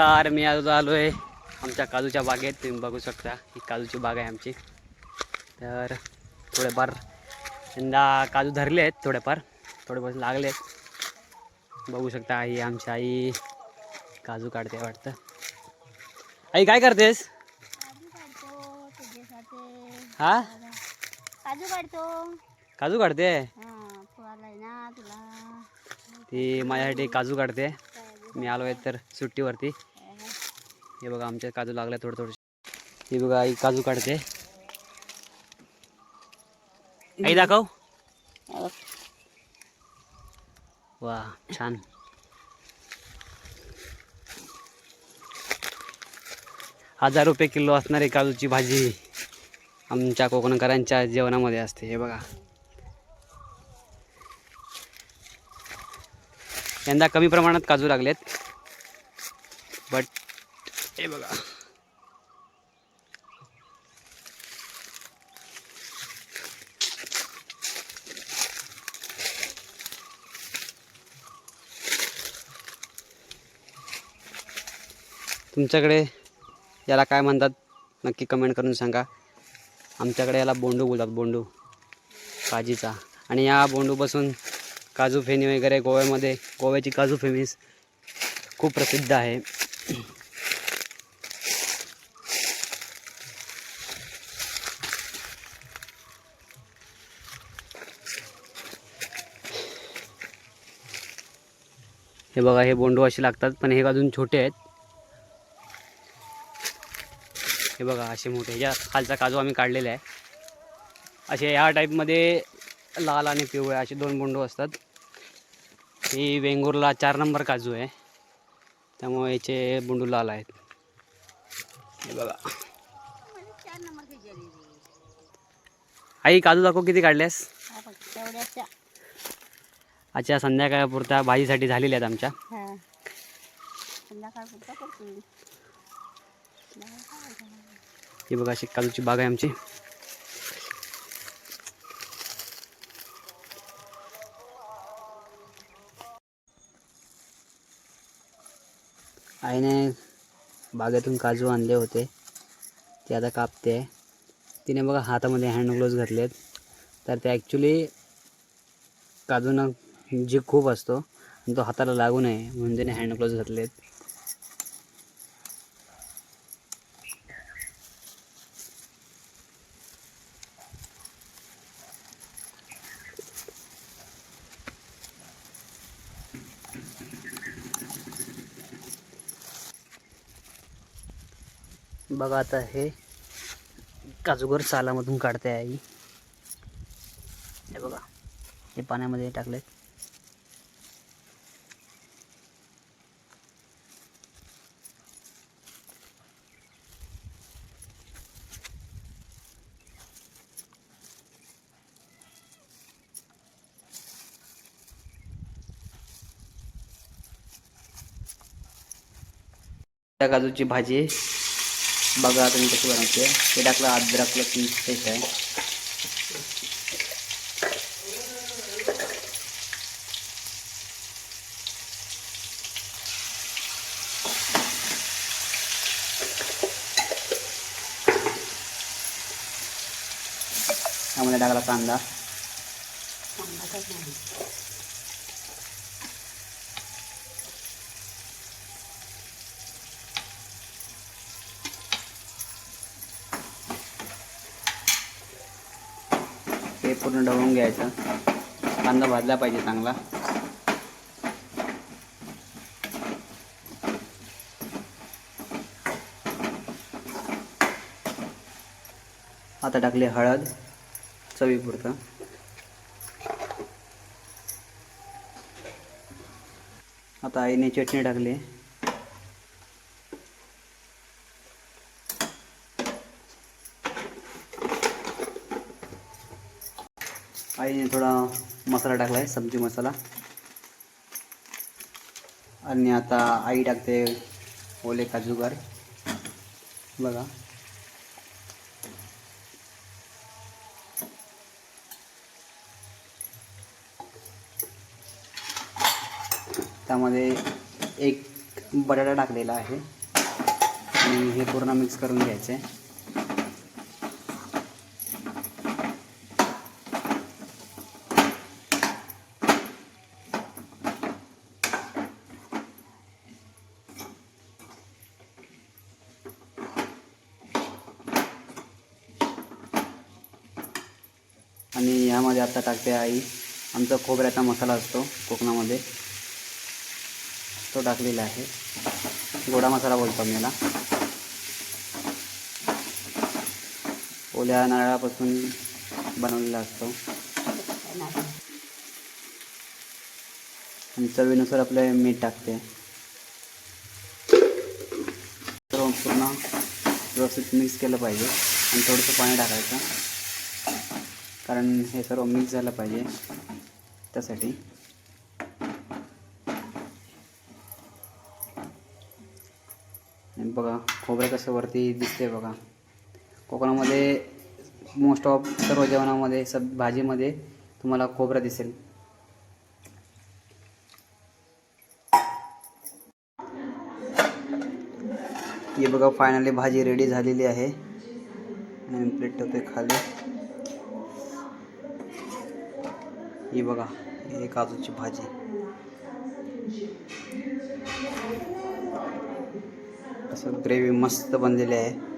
तर मी आज आलो आहे आमच्या काजूच्या बागेत. तुम्ही बघू शकता ही काजूची बाग आहे आमची. तर थोडेफार यंदा काजू धरले आहेत थोडेफार. थोडेफार लागले आहेत. बघू शकता आई आमची आई काजू काढते वाटतं. आई काय करतेस? हा? काजू काढतो. काजू काढते? हा ती माझ्यासाठी काजू काढते. मी आलो आहे तर सुट्टीवरती. हे बघा आमच्या काजू लागले थोडं थोडं हे बघा आई काजू काढते. आई दाखव. वा छान. हजार रुपये किलो असणारी काजूची भाजी आमच्या कोकणकरांच्या जेवणामध्ये असते हे बघा. यंदा कमी प्रमाणात काजू लागलेत. बट हे बघा. तुमच्याकडे याला काय म्हणतात? नक्की कमेंट करून सांगा. आमच्याकडे याला बोंडू बोलतात बोंडू. काजीचा. आणि या बोंडूपासून काजू फेणी वगैरे गोव्यामध्ये गोव्याची काजू फेमीस खूप प्रसिद्ध आहे. हे बघा हे बोंडू असे लागतात पण हे अजून छोटे आहेत. हे बघा असे मोठे. ह्या खालचा काजू आम्ही काढलेला आहे. असे ह्या टाईपमध्ये लाल आणि पिवळे असे दोन बोंडू असतात. ही वेंगुर्ला चार नंबर काजू आहे. त्यामुळे याचे बोंडू लाल आहेत. हे बघा. आई काजू दाखव किती काढल्यास? अच्छा संध्याकाळपुरता भाजीसाठी झालेल्या आहेत आमच्या. हा. करतो ही बघा अशी काजूची बाग आहे आमची. आईने बागेतून काजू आणले होते. ते आता कापते. आहे तिने बघा हातामध्ये हँड ग्लोव्ज घातलेत. तर ते ॲक्च्युली काजूना जी खूप असतो आणि तो हाताला लागू नये म्हणून त्याने हँड ग्लोव्ज घातलेत. बघा आता हे काजूगर सालामधून काढते आहे आई. हे बघा हे पाण्यामध्ये टाकलेत. त्या काजूची भाजी बघा तुम्ही कशी बनवते. हे टाकलं अद्रक लसूण पेस्ट आहे त्यामध्ये टाकला कांदा. पूर्ण ढवळून घ्यायचं. कांदा भाजला पाहिजे चांगला. आता टाकली हळद चवीपुरतं. आता आईने चटणी टाकली. आईने थोडा मसाला टाकला आहे सब्जी मसाला. आणि आता आई टाकते ओले काजूगार बघा. त्यामध्ये एक बटाटा टाकलेला आहे. आणि हे पूर्ण मिक्स करून घ्यायचं. आहे आणि यामध्ये आता टाकते आई. आमचा खोबऱ्याचा मसाला असतो कोकणामध्ये. तो टाकलेला आहे. गोडा मसाला बोलतो मी याला. ओल्या नारळापासून बनवलेला असतो. आणि चवीनुसार आपलं मीठ टाकते. पूर्ण व्यवस्थित मिक्स केलं पाहिजे. आणि थोडंसं पाणी टाकायचं. कारण हे सर्व मिक्स झालं पाहिजे. त्यासाठी. बघा खोबरं कसं वरती दिसते बघा. कोकणामध्ये मोस्ट ऑफ सर्व जेवणामध्ये सब भाजीमध्ये तुम्हाला खोबरं दिसेल. ही बघा फायनली भाजी रेडी झालेली आहे. आणि प्लेट ठेवते खाली. ही बघा हे काजूची भाजी. असं ग्रेव्ही मस्त बनलेली आहे.